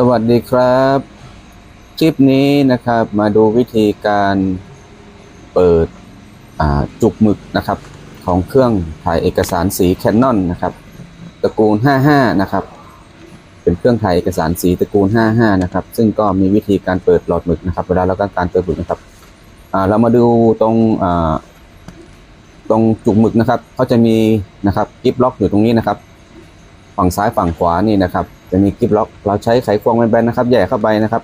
สวัสดีครับ คลิปนี้นะครับมาดูวิธีการเปิดจุกหมึกนะครับของเครื่องถ่ายเอกสารสี Canon นะครับตระกูล 55 นะครับ เป็นเครื่องถ่ายเอกสารสีตระกูล 55 นะครับ ซึ่งก็มีวิธีการเปิดหลอดหมึกนะครับ เวลาเราต้องการเปิดหมึกนะครับเรามาดูตรงตรงจุกหมึกนะครับเขาจะมีนะครับกิฟล็อกอยู่ตรงนี้นะครับ ฝั่งซ้ายฝั่งขวานี่นะครับ จะมีกิฟล็อก เราใช้ไขควงแบนๆนะครับแย่เข้าไปนะครับ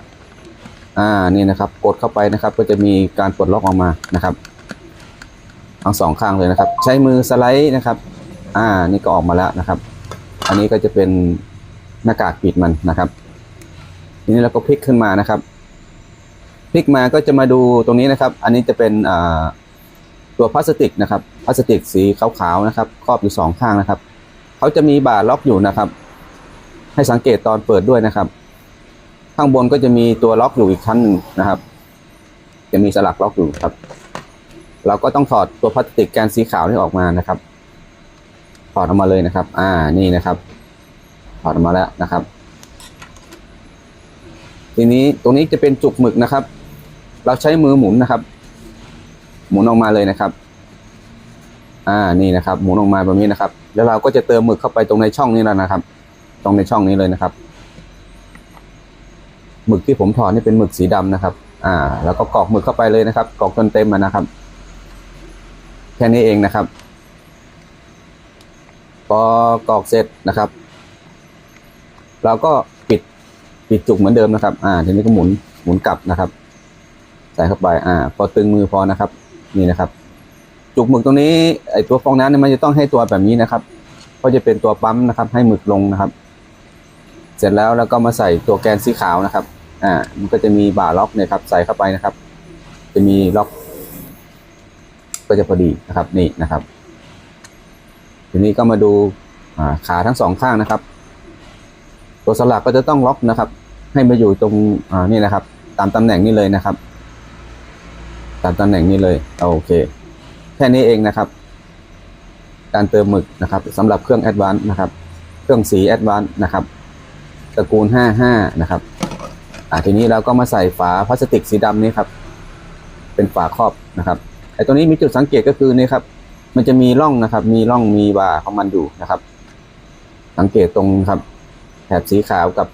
อ่านี่นะครับ กดเข้าไปนะครับ ก็จะมีการปลดล็อกออกมานะครับทั้งสองข้างเลยนะครับ ใช้มือสไลด์นะครับ อ่านี่ก็ออกมาแล้วนะครับ อันนี้ก็จะเป็นหน้ากากปิดมันนะครับทีนี้เราก็พลิกขึ้นมานะครับ พลิกมาก็จะมาดูตรงนี้นะครับ อันนี้จะเป็นอ่าตัวพลาสติกนะครับพลาสติกสีขาวๆนะครับ ครอบอยู่สองข้างนะครับเขาจะมีบาล็อกอยู่นะครับ ให้สังเกตตอนเปิดด้วยนะครับ ข้างบนก็จะมีตัวล็อกอยู่อีกชั้นหนึ่งนะครับ จะมีสลักล็อกอยู่ครับ เราก็ต้องถอดตัวพลาสติกแกนสีขาวนี่ออกมานะครับ ถอดออกมาเลยนะครับ อ่านี่นะครับ ถอดออกมาแล้วนะครับ ทีนี้ตรงนี้จะเป็นจุกหมึกนะครับ เราใช้มือหมุนนะครับ หมุนออกมาเลยนะครับอ่านี่นะครับ หมุนออกมาแบบนี้นะครับ แล้วเราก็จะเติมหมึกเข้าไปตรงในช่องนี้แล้วนะครับ ตรงในช่องนี้เลยนะครับหมึกที่ผมถอดนี่เป็นหมึกสีดำนะครับ อ่า แล้วก็กรอกหมึกเข้าไปเลยนะครับกรอกจนเต็มมานะครับ แค่นี้เองนะครับพอกรอกเสร็จนะครับ เราก็ปิดปิดจุกเหมือนเดิมนะครับ อ่า ทีนี้ก็หมุนหมุนกลับนะครับ ใส่เข้าไป อ่า พอตึงมือพอนะครับ นี่นะครับ จุกหมึกตรงนี้ไอตัวฟองน้ำเนี่ยมันจะต้องให้ตัวแบบนี้นะครับ ก็จะเป็นตัวปั๊มนะครับ ให้หมึกลงนะครับ ร็จแล้วแล้วก็มาใส่ตัวแกนสีขาวนะครับอ่ามันก็จะมีบ่าล็อกเนี่ยครับใส่เข้าไปนะครับ จะมีล็อก ก็จะพอดีนะครับนี่นะครับ ทีนี้ก็มาดูาขาทั้งสองข้างนะครับ ตัวสลักก็จะต้องล็อกนะครับ ให้มาอยู่ตรงอ่านี่นะครับ ตามตำแหน่งนี้เลยนะครับ ตามตำแหน่งนี้เลยโอเค แค่นี้เองนะครับ การเติมหมึกนะครับสำหรับเครื่องแอดวานซ์นะครับ เครื่องสีแอดวานซ์นะครับ ตระกูล 55 นะครับ อ่าทีนี้เราก็มาใส่ฝาพลาสติกสีดำนี่ครับ เป็นฝาครอบนะครับไอ้ตัวนี้มีจุดสังเกตก็คือนี่ครับ มันจะมีร่องนะครับ มีร่องมีบาของมันอยู่นะครับ สังเกตตรงครับแถบสีขาวกับ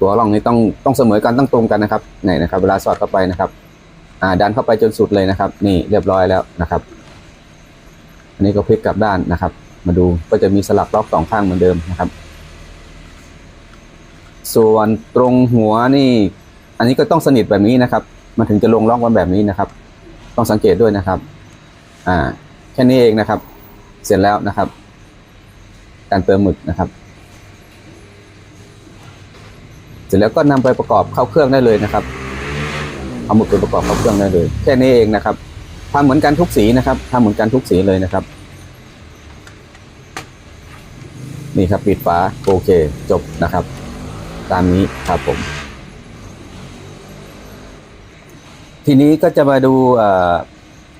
ตัวร่องนี้ต้องต้องเสมอกันต้องตรงกันนะครับไหนนะครับ เวลาสอดเข้าไปนะครับ อ่าดันเข้าไปจนสุดเลยนะครับ นี่เรียบร้อยแล้วนะครับ อันนี้ก็พลิกกลับด้านนะครับ มาดูก็จะมีสลักล็อกสองข้างเหมือนเดิมนะครับ ส่วนตรงหัวนี่ อันนี้ก็ต้องสนิทแบบนี้นะครับ มันถึงจะลงล็อกมาแบบนี้นะครับ ต้องสังเกตด้วยนะครับ อ่า แค่นี้เองนะครับ เสร็จแล้วนะครับ การเติมหมึกนะครับ เสร็จแล้วก็นำไปประกอบเข้าเครื่องได้เลยนะครับ เอาหมึกไปประกอบเข้าเครื่องได้เลย แค่นี้เองนะครับทำเหมือนกันทุกสีนะครับทำเหมือนกันทุกสีเลยนะครับนี่ครับปิดฝาโอเคจบนะครับ ตามนี้ครับผม ทีนี้ก็จะมาดู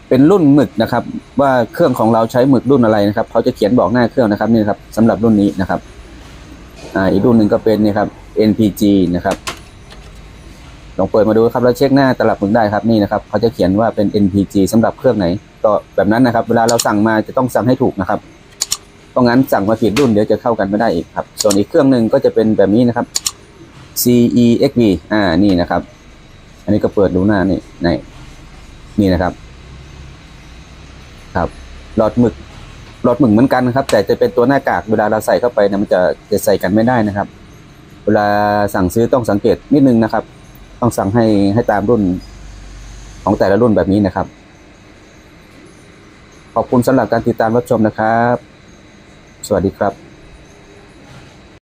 เป็นรุ่นหมึกนะครับ ว่าเครื่องของเราใช้หมึกรุ่นอะไรนะครับเขาจะเขียนบอกหน้าเครื่องนะครับนี่ครับสำหรับรุ่นนี้นะครับอ่าอีกรุ่นหนึ่งก็เป็นนี่ครับ NPG นะครับลองเปิดมาดูครับแล้วเช็คหน้าตลับหมึกได้ครับนี่นะครับเขาจะเขียนว่าเป็น NPG สำหรับเครื่องไหนก็แบบนั้นนะครับ เวลาเราสั่งมาจะต้องสั่งให้ถูกนะครับเพราะงั้นสั่งมาผิดรุ่นเดี๋ยวจะเข้ากันไม่ได้อีกครับ ส่วนอีกเครื่องหนึ่งก็จะเป็นแบบนี้นะครับ CEXB อ่านี่นะครับ อันนี้ก็เปิดดูหน้านี่นี่นี่นะครับ ครับหลอดหมึกหลอดหมึกเหมือนกันนะครับ แต่จะเป็นตัวหน้ากากเวลาเราใส่เข้าไปเนี่ยมันจะจะใส่กันไม่ได้นะครับ เวลาสั่งซื้อต้องสังเกตนิดนึงนะครับ ต้องสั่งให้ให้ตามรุ่นของแต่ละรุ่นแบบนี้นะครับ ขอบคุณสำหรับการติดตามรับชมนะครับ สวัสดีครับ